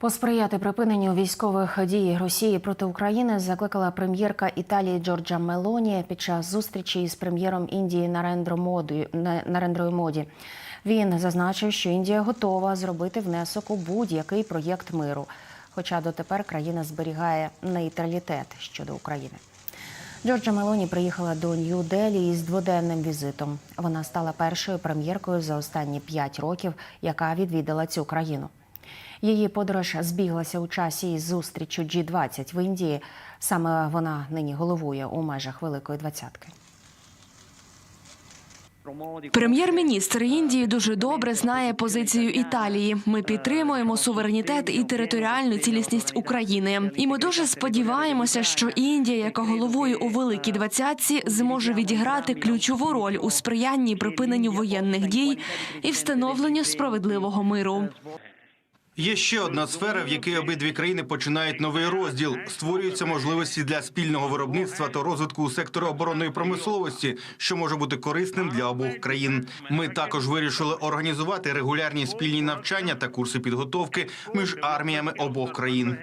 Посприяти припиненню військових дій Росії проти України закликала прем'єрка Італії Джорджа Мелоні під час зустрічі із прем'єром Індії Нарендро Моді На- Нарендрою Моді. Він зазначив, що Індія готова зробити внесок у будь-який проєкт миру. Хоча дотепер країна зберігає нейтралітет щодо України. Джорджа Мелоні приїхала до Нью-Делі із дводенним візитом. Вона стала першою прем'єркою за останні п'ять років, яка відвідала цю країну. Її подорож збіглася у часі із зустрічю G20 в Індії. Саме вона нині головує у межах Великої двадцятки. Прем'єр-міністр Індії дуже добре знає позицію Італії. Ми підтримуємо суверенітет і територіальну цілісність України. І ми дуже сподіваємося, що Індія, яка головує у великій двадцятці, зможе відіграти ключову роль у сприянні припиненню воєнних дій і встановленню справедливого миру. Є ще одна сфера, в якій обидві країни починають новий розділ. Створюються можливості для спільного виробництва та розвитку у секторі оборонної промисловості, що може бути корисним для обох країн. Ми також вирішили організувати регулярні спільні навчання та курси підготовки між арміями обох країн.